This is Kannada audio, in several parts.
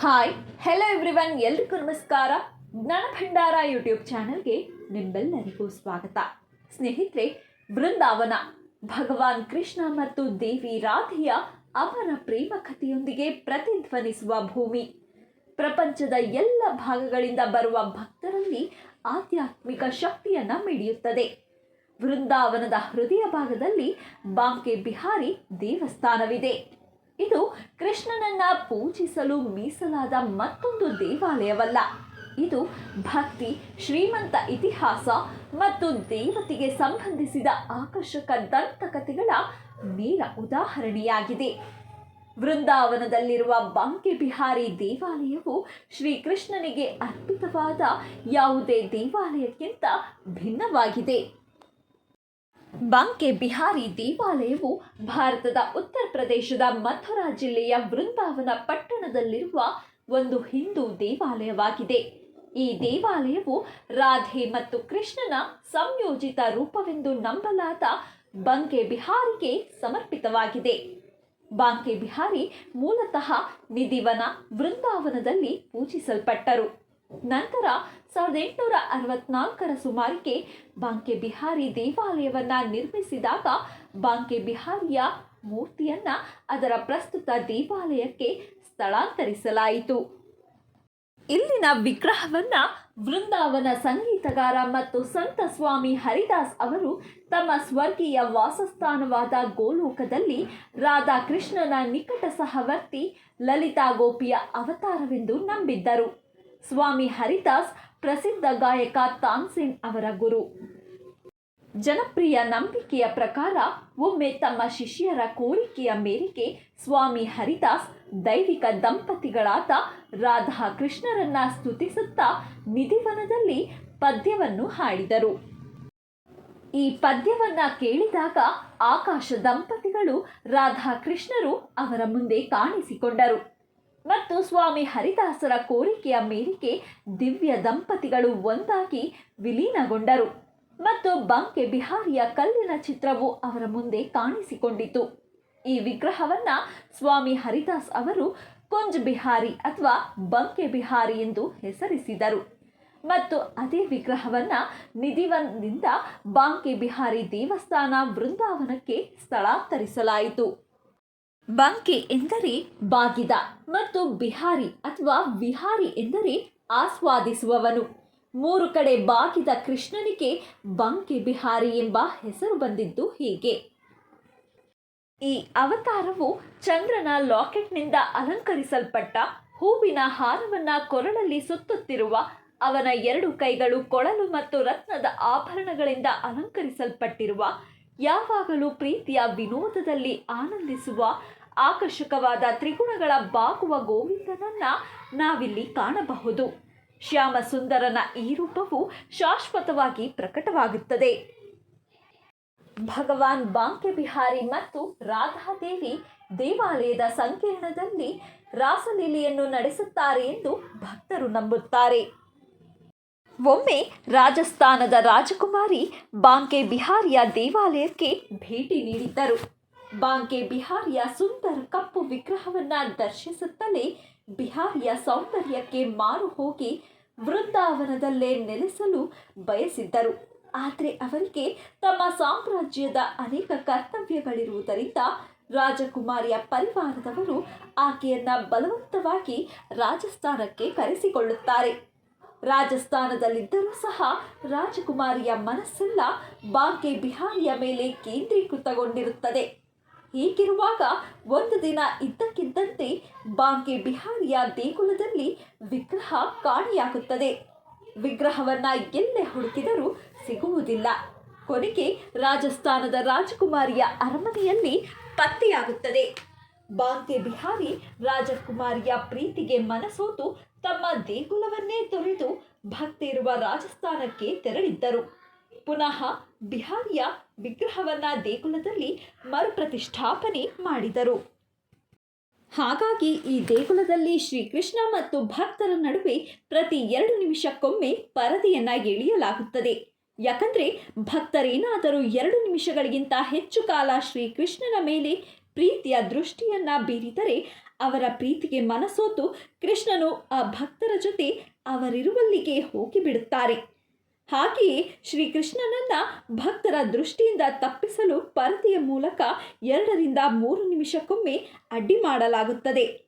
ಹಾಯ್ ಹೆಲೋ ಎವ್ರಿವನ್ ಎಲ್ರಿಗೂ ನಮಸ್ಕಾರ. ಜ್ಞಾನ ಭಂಡಾರ ಯೂಟ್ಯೂಬ್ ಚಾನಲ್ಗೆ ನಿಮ್ಮೆಲ್ಲರಿಗೂ ಸ್ವಾಗತ. ಸ್ನೇಹಿತರೆ, ಬೃಂದಾವನ, ಭಗವಾನ್ ಕೃಷ್ಣ ಮತ್ತು ದೇವಿ ರಾಧೆಯ ಅವರ ಪ್ರೇಮ ಕಥೆಯೊಂದಿಗೆ ಪ್ರತಿಧ್ವನಿಸುವ ಭೂಮಿ. ಪ್ರಪಂಚದ ಎಲ್ಲ ಭಾಗಗಳಿಂದ ಬರುವ ಭಕ್ತರಲ್ಲಿ ಆಧ್ಯಾತ್ಮಿಕ ಶಕ್ತಿಯನ್ನು ಮಿಡಿಯುತ್ತದೆ. ವೃಂದಾವನದ ಹೃದಯ ಭಾಗದಲ್ಲಿ ಬಾಂಕೆ ಬಿಹಾರಿ ದೇವಸ್ಥಾನವಿದೆ. ಇದು ಕೃಷ್ಣನನ್ನ ಪೂಜಿಸಲು ಮೀಸಲಾದ ಮತ್ತೊಂದು ದೇವಾಲಯವಲ್ಲ. ಇದು ಭಕ್ತಿ, ಶ್ರೀಮಂತ ಇತಿಹಾಸ ಮತ್ತು ದೇವತೆಗೆ ಸಂಬಂಧಿಸಿದ ಆಕರ್ಷಕ ದಂತಕಥೆಗಳ ನೇರ ಉದಾಹರಣೆಯಾಗಿದೆ. ವೃಂದಾವನದಲ್ಲಿರುವ ಬಾಂಕೆ ಬಿಹಾರಿ ದೇವಾಲಯವು ಶ್ರೀಕೃಷ್ಣನಿಗೆ ಅರ್ಪಿತವಾದ ಯಾವುದೇ ದೇವಾಲಯಕ್ಕಿಂತ ಭಿನ್ನವಾಗಿದೆ. ಬಾಂಕೆ ಬಿಹಾರಿ ದೇವಾಲಯವು ಭಾರತದ ಉತ್ತರ ಪ್ರದೇಶದ ಮಥುರಾ ಜಿಲ್ಲೆಯ ವೃಂದಾವನ ಪಟ್ಟಣದಲ್ಲಿರುವ ಒಂದು ಹಿಂದೂ ದೇವಾಲಯವಾಗಿದೆ. ಈ ದೇವಾಲಯವು ರಾಧೆ ಮತ್ತು ಕೃಷ್ಣನ ಸಂಯೋಜಿತ ರೂಪವೆಂದು ನಂಬಲಾದ ಬಂಕೆ ಬಿಹಾರಿಗೆ ಸಮರ್ಪಿತವಾಗಿದೆ. ಬಾಂಕೆ ಬಿಹಾರಿ ಮೂಲತಃ ನಿಧಿವನ ವೃಂದಾವನದಲ್ಲಿ ಪೂಜಿಸಲ್ಪಟ್ಟರು. ನಂತರ ಸಾವಿರದ ಎಂಟುನೂರ ಅರವತ್ನಾಲ್ಕರ ಸುಮಾರಿಗೆ ಬಾಂಕೆ ಬಿಹಾರಿ ದೇವಾಲಯವನ್ನ ನಿರ್ಮಿಸಿದಾಗ ಬಾಂಕೆ ಬಿಹಾರಿಯ ಮೂರ್ತಿಯನ್ನ ಅದರ ಪ್ರಸ್ತುತ ದೇವಾಲಯಕ್ಕೆ ಸ್ಥಳಾಂತರಿಸಲಾಯಿತು. ಇಲ್ಲಿನ ವಿಗ್ರಹವನ್ನ ವೃಂದಾವನ ಸಂಗೀತಗಾರ ಮತ್ತು ಸಂತ ಸ್ವಾಮಿ ಹರಿದಾಸ್ ಅವರು ತಮ್ಮ ಸ್ವರ್ಗೀಯ ವಾಸಸ್ಥಾನವಾದ ಗೋಲೋಕದಲ್ಲಿ ರಾಧಾಕೃಷ್ಣನ ನಿಕಟ ಸಹವರ್ತಿ ಲಲಿತಾ ಗೋಪಿಯ ಅವತಾರವೆಂದು ನಂಬಿದ್ದರು. ಸ್ವಾಮಿ ಹರಿದಾಸ್ ಪ್ರಸಿದ್ಧ ಗಾಯಕ ತಾನ್ಸೇನ್ ಅವರ ಗುರು. ಜನಪ್ರಿಯ ನಂಬಿಕೆಯ ಪ್ರಕಾರ ಒಮ್ಮೆ ತಮ್ಮ ಶಿಷ್ಯರ ಕೋರಿಕೆಯ ಮೇರೆಗೆ ಸ್ವಾಮಿ ಹರಿದಾಸ್ ದೈವಿಕ ದಂಪತಿಗಳಾದ ರಾಧಾ ಕೃಷ್ಣರನ್ನ ಸ್ತುತಿಸುತ್ತಾ ನಿಧಿವನದಲ್ಲಿ ಪದ್ಯವನ್ನು ಹಾಡಿದರು. ಈ ಪದ್ಯವನ್ನ ಕೇಳಿದಾಗ ಆಕಾಶ ದಂಪತಿಗಳು ರಾಧಾ ಕೃಷ್ಣರು ಅವರ ಮುಂದೆ ಕಾಣಿಸಿಕೊಂಡರು. ಮತ್ತು ಸ್ವಾಮಿ ಹರಿದಾಸರ ಕೋರಿಕೆಯ ಮೇರೆಗೆ ದಿವ್ಯ ದಂಪತಿಗಳು ಒಂದಾಗಿ ವಿಲೀನಗೊಂಡರು. ಮತ್ತು ಬಂಕೆ ಬಿಹಾರಿಯ ಕಲ್ಲಿನ ಚಿತ್ರವು ಅವರ ಮುಂದೆ ಕಾಣಿಸಿಕೊಂಡಿತು. ಈ ವಿಗ್ರಹವನ್ನ ಸ್ವಾಮಿ ಹರಿದಾಸ್ ಅವರು ಕುಂಜ್ ಬಿಹಾರಿ ಅಥವಾ ಬಂಕೆ ಬಿಹಾರಿ ಎಂದು ಹೆಸರಿಸಿದರು. ಮತ್ತು ಅದೇ ವಿಗ್ರಹವನ್ನ ನಿಧಿವನ್ನಿಂದ ಬಾಂಕೆ ಬಿಹಾರಿ ದೇವಸ್ಥಾನ ವೃಂದಾವನಕ್ಕೆ ಸ್ಥಳಾಂತರಿಸಲಾಯಿತು. ಬಂಕೆ ಎಂದರೆ ಬಾಗಿದ ಮತ್ತು ಬಿಹಾರಿ ಅಥವಾ ವಿಹಾರಿ ಎಂದರೆ ಆಸ್ವಾದಿಸುವವನು. ಮೂರು ಕಡೆ ಬಾಗಿದ ಕೃಷ್ಣನಿಗೆ ಬಂಕೆ ಬಿಹಾರಿ ಎಂಬ ಹೆಸರು ಬಂದಿದ್ದು ಹೀಗೆ. ಈ ಅವತಾರವು ಚಂದ್ರನ ಲಾಕೆಟ್ನಿಂದ ಅಲಂಕರಿಸಲ್ಪಟ್ಟ ಹೂವಿನ ಹಾರವನ್ನ ಕೊರಳಲ್ಲಿ ಸುತ್ತುತ್ತಿರುವ ಅವನ ಎರಡು ಕೈಗಳು ಕೊಳಲು ಮತ್ತು ರತ್ನದ ಆಭರಣಗಳಿಂದ ಅಲಂಕರಿಸಲ್ಪಟ್ಟಿರುವ, ಯಾವಾಗಲೂ ಪ್ರೀತಿಯ ವಿನೋದದಲ್ಲಿ ಆನಂದಿಸುವ ಆಕರ್ಷಕವಾದ ತ್ರಿಗುಣಗಳ ಬಾಗುವ ಗೋವಿಂದನನ್ನ ನಾವಿಲ್ಲಿ ಕಾಣಬಹುದು. ಶ್ಯಾಮ ಸುಂದರನ ಈ ರೂಪವು ಶಾಶ್ವತವಾಗಿ ಪ್ರಕಟವಾಗುತ್ತದೆ. ಭಗವಾನ್ ಬಾಂಕೆ ಬಿಹಾರಿ ಮತ್ತು ರಾಧಾದೇವಿ ದೇವಾಲಯದ ಸಂಕೀರ್ಣದಲ್ಲಿ ರಾಸಲೀಲೆಯನ್ನು ನಡೆಸುತ್ತಾರೆ ಎಂದು ಭಕ್ತರು ನಂಬುತ್ತಾರೆ. ಒಮ್ಮೆ ರಾಜಸ್ಥಾನದ ರಾಜಕುಮಾರಿ ಬಾಂಕೆ ಬಿಹಾರಿಯ ದೇವಾಲಯಕ್ಕೆ ಭೇಟಿ ನೀಡಿದ್ದರು. ಬಾಂಕೆ ಬಿಹಾರಿಯ ಸುಂದರ ಕಪ್ಪು ವಿಗ್ರಹವನ್ನ ದರ್ಶಿಸುತ್ತಲೇ ಬಿಹಾರಿಯ ಸೌಂದರ್ಯಕ್ಕೆ ಮಾರು ಹೋಗಿ ವೃಂದಾವನದಲ್ಲೇ ನೆಲೆಸಲು ಬಯಸಿದ್ದರು. ಆದರೆ ಅವರಿಗೆ ತಮ್ಮ ಸಾಮ್ರಾಜ್ಯದ ಅನೇಕ ಕರ್ತವ್ಯಗಳಿರುವುದರಿಂದ ರಾಜಕುಮಾರಿಯ ಪರಿವಾರದವರು ಆಕೆಯನ್ನ ಬಲವಂತವಾಗಿ ರಾಜಸ್ಥಾನಕ್ಕೆ ಕರೆಸಿಕೊಳ್ಳುತ್ತಾರೆ. ರಾಜಸ್ಥಾನದಲ್ಲಿದ್ದರೂ ಸಹ ರಾಜಕುಮಾರಿಯ ಮನಸ್ಸೆಲ್ಲ ಬಾಕೆ ಬಿಹಾರಿಯ ಮೇಲೆ ಕೇಂದ್ರೀಕೃತಗೊಂಡಿರುತ್ತದೆ. ಹೀಗಿರುವಾಗ ಒಂದು ದಿನ ಇದ್ದಕ್ಕಿದ್ದಂತೆ ಬಾಂಕೆ ಬಿಹಾರಿಯ ದೇಗುಲದಲ್ಲಿ ವಿಗ್ರಹ ಕಾಣೆಯಾಗುತ್ತದೆ. ವಿಗ್ರಹವನ್ನ ಎಲ್ಲೆ ಹುಡುಕಿದರೂ ಸಿಗುವುದಿಲ್ಲ. ಕೊನೆಗೆ ರಾಜಸ್ಥಾನದ ರಾಜಕುಮಾರಿಯ ಅರಮನೆಯಲ್ಲಿ ಪತ್ತೆಯಾಗುತ್ತದೆ. ಬಾಂಕೆ ಬಿಹಾರಿ ರಾಜಕುಮಾರಿಯ ಪ್ರೀತಿಗೆ ಮನಸೋತು ತಮ್ಮ ದೇಗುಲವನ್ನೇ ತೊರೆದು ಭಕ್ತಿ ಇರುವ ರಾಜಸ್ಥಾನಕ್ಕೆ ತೆರಳಿದ್ದರು. ಪುನಃ ಬಿಹಾರಿಯ ವಿಗ್ರಹವನ್ನ ದೇಗುಲದಲ್ಲಿ ಮರುಪ್ರತಿಷ್ಠಾಪನೆ ಮಾಡಿದರು. ಹಾಗಾಗಿ ಈ ದೇಗುಲದಲ್ಲಿ ಶ್ರೀಕೃಷ್ಣ ಮತ್ತು ಭಕ್ತರ ನಡುವೆ ಪ್ರತಿ ಎರಡು ನಿಮಿಷಕ್ಕೊಮ್ಮೆ ಪರದೆಯನ್ನ ಎಳೆಯಲಾಗುತ್ತದೆ. ಯಾಕಂದ್ರೆ ಭಕ್ತರೇನಾದರೂ ಎರಡು ನಿಮಿಷಗಳಿಗಿಂತ ಹೆಚ್ಚು ಕಾಲ ಶ್ರೀಕೃಷ್ಣನ ಮೇಲೆ ಪ್ರೀತಿಯ ದೃಷ್ಟಿಯನ್ನ ಬೀರಿದರೆ ಅವರ ಪ್ರೀತಿಗೆ ಮನಸೋತು ಕೃಷ್ಣನು ಆ ಭಕ್ತರ ಜೊತೆ ಅವರಿರುವಲ್ಲಿಗೆ ಹೋಗಿಬಿಡುತ್ತಾರೆ. ಹಾಗೆಯೇ ಶ್ರೀಕೃಷ್ಣನನ್ನ ಭಕ್ತರ ದೃಷ್ಟಿಯಿಂದ ತಪ್ಪಿಸಲು ಪರದೆಯ ಮೂಲಕ ಎರಡರಿಂದ ಮೂರು ನಿಮಿಷಕ್ಕೊಮ್ಮೆ ಅಡ್ಡಿ ಮಾಡಲಾಗುತ್ತದೆ.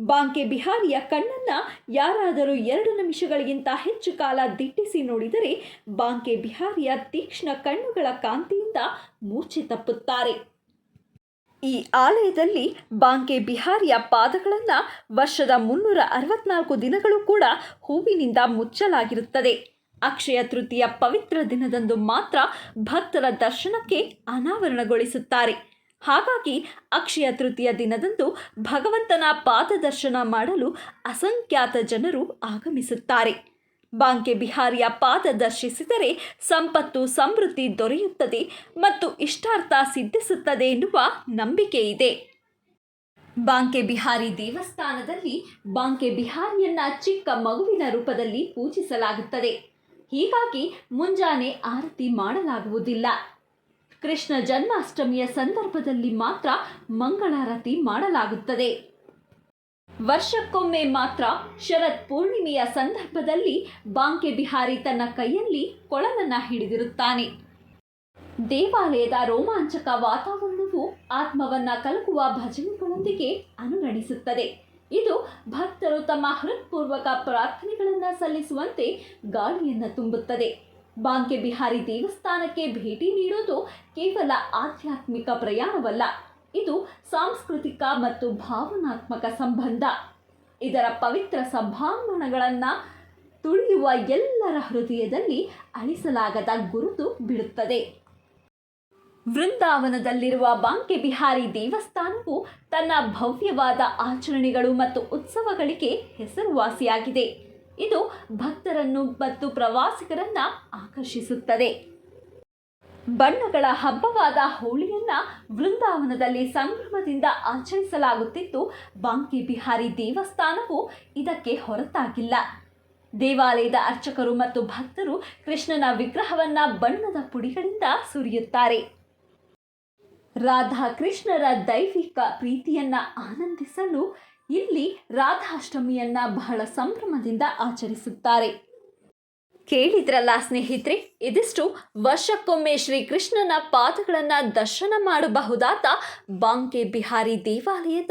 ಬಾಂಕೆ ಬಿಹಾರಿಯ ಕಣ್ಣನ್ನ ಯಾರಾದರೂ ಎರಡು ನಿಮಿಷಗಳಿಗಿಂತ ಹೆಚ್ಚು ಕಾಲ ದಿಟ್ಟಿಸಿ ನೋಡಿದರೆ ಬಾಂಕೆ ಬಿಹಾರಿಯ ತೀಕ್ಷ್ಣ ಕಣ್ಣುಗಳ ಕಾಂತಿಯಿಂದ ಮೂರ್ಛೆ ತಪ್ಪುತ್ತಾರೆ. ಈ ಆಲಯದಲ್ಲಿ ಬಾಂಕೆ ಬಿಹಾರಿಯ ಪಾದಗಳನ್ನು ವರ್ಷದ ಮುನ್ನೂರ ಅರವತ್ನಾಲ್ಕು ದಿನಗಳು ಕೂಡ ಹೂವಿನಿಂದ ಮುಚ್ಚಲಾಗಿರುತ್ತದೆ. ಅಕ್ಷಯ ತೃತೀಯ ಪವಿತ್ರ ದಿನದಂದು ಮಾತ್ರ ಭಕ್ತರ ದರ್ಶನಕ್ಕೆ ಅನಾವರಣಗೊಳಿಸುತ್ತಾರೆ. ಹಾಗಾಗಿ ಅಕ್ಷಯ ತೃತೀಯ ದಿನದಂದು ಭಗವಂತನ ಪಾದದರ್ಶನ ಮಾಡಲು ಅಸಂಖ್ಯಾತ ಜನರು ಆಗಮಿಸುತ್ತಾರೆ. ಬಾಂಕೆ ಬಿಹಾರಿಯ ಪಾದ ದರ್ಶಿಸಿದರೆ ಸಂಪತ್ತು, ಸಮೃದ್ಧಿ ದೊರೆಯುತ್ತದೆ ಮತ್ತು ಇಷ್ಟಾರ್ಥ ಸಿದ್ಧಿಸುತ್ತದೆ ಎನ್ನುವ ನಂಬಿಕೆ ಇದೆ. ಬಾಂಕೆ ಬಿಹಾರಿ ದೇವಸ್ಥಾನದಲ್ಲಿ ಬಾಂಕೆ ಬಿಹಾರಿಯನ್ನ ಚಿಕ್ಕ ಮಗುವಿನ ರೂಪದಲ್ಲಿ ಪೂಜಿಸಲಾಗುತ್ತದೆ. ಹೀಗಾಗಿ ಮುಂಜಾನೆ ಆರತಿ ಮಾಡಲಾಗುವುದಿಲ್ಲ. ಕೃಷ್ಣ ಜನ್ಮಾಷ್ಟಮಿಯ ಸಂದರ್ಭದಲ್ಲಿ ಮಾತ್ರ ಮಂಗಳಾರತಿ ಮಾಡಲಾಗುತ್ತದೆ. ವರ್ಷಕ್ಕೊಮ್ಮೆ ಮಾತ್ರ ಶರತ್ ಪೂರ್ಣಿಮೆಯ ಸಂದರ್ಭದಲ್ಲಿ ಬಾಂಕೆ ಬಿಹಾರಿ ತನ್ನ ಕೈಯಲ್ಲಿ ಕೊಳಲನ್ನ ಹಿಡಿದಿರುತ್ತಾನೆ. ದೇವಾಲಯದ ರೋಮಾಂಚಕ ವಾತಾವರಣವು ಆತ್ಮವನ್ನ ಕಲಕುವ ಭಜನೆಗಳೊಂದಿಗೆ ಅನುರಣಿಸುತ್ತದೆ ಇದು ಭಕ್ತರು ತಮ್ಮ ಹೃತ್ಪೂರ್ವಕ ಪ್ರಾರ್ಥನೆಗಳನ್ನು ಸಲ್ಲಿಸುವಂತೆ ಗಾಳಿಯನ್ನು ತುಂಬುತ್ತದೆ. ಬಾಂಕೆ ಬಿಹಾರಿ ದೇವಸ್ಥಾನಕ್ಕೆ ಭೇಟಿ ನೀಡುವುದು ಕೇವಲ ಆಧ್ಯಾತ್ಮಿಕ ಪ್ರಯಾಣವಲ್ಲ, ಇದು ಸಾಂಸ್ಕೃತಿಕ ಮತ್ತು ಭಾವನಾತ್ಮಕ ಸಂಬಂಧ. ಇದರ ಪವಿತ್ರ ಸಭಾಂಗಣಗಳನ್ನು ತುಳಿಯುವ ಎಲ್ಲರ ಹೃದಯದಲ್ಲಿ ಅಳಿಸಲಾಗದ ಗುರುತು ಬಿಡುತ್ತದೆ. ವೃಂದಾವನದಲ್ಲಿರುವ ಬಾಂಕೆ ಬಿಹಾರಿ ದೇವಸ್ಥಾನವು ತನ್ನ ಭವ್ಯವಾದ ಆಚರಣೆಗಳು ಮತ್ತು ಉತ್ಸವಗಳಿಗೆ ಹೆಸರುವಾಸಿಯಾಗಿದೆ. ಇದು ಭಕ್ತರನ್ನು ಮತ್ತು ಪ್ರವಾಸಿಗರನ್ನ ಆಕರ್ಷಿಸುತ್ತದೆ. ಬಣ್ಣಗಳ ಹಬ್ಬವಾದ ಹೋಳಿಯನ್ನ ವೃಂದಾವನದಲ್ಲಿ ಸಂಭ್ರಮದಿಂದ ಆಚರಿಸಲಾಗುತ್ತಿದ್ದು, ಬಾಂಕೆ ಬಿಹಾರಿ ದೇವಸ್ಥಾನವು ಇದಕ್ಕೆ ಹೊರತಾಗಿಲ್ಲ. ದೇವಾಲಯದ ಅರ್ಚಕರು ಮತ್ತು ಭಕ್ತರು ಕೃಷ್ಣನ ವಿಗ್ರಹವನ್ನ ಬಣ್ಣದ ಪುಡಿಗಳಿಂದ ಸುರಿಯುತ್ತಾರೆ. ರಾಧಾ ಕೃಷ್ಣರ ದೈವಿಕ ಪ್ರೀತಿಯನ್ನ ಆನಂದಿಸಲು ಇಲ್ಲಿ ರಾಧಾಷ್ಟಮಿಯನ್ನ ಬಹಳ ಸಂಭ್ರಮದಿಂದ ಆಚರಿಸುತ್ತಾರೆ. ಕೇಳಿದ್ರಲ್ಲ ಸ್ನೇಹಿತರೆ, ಇದಿಷ್ಟು ವರ್ಷಕ್ಕೊಮ್ಮೆ ಶ್ರೀಕೃಷ್ಣನ ಪಾದಗಳನ್ನು ದರ್ಶನ ಮಾಡಬಹುದಾದ ಬಾಂಕೆ ಬಿಹಾರಿ ದೇವಾಲಯದ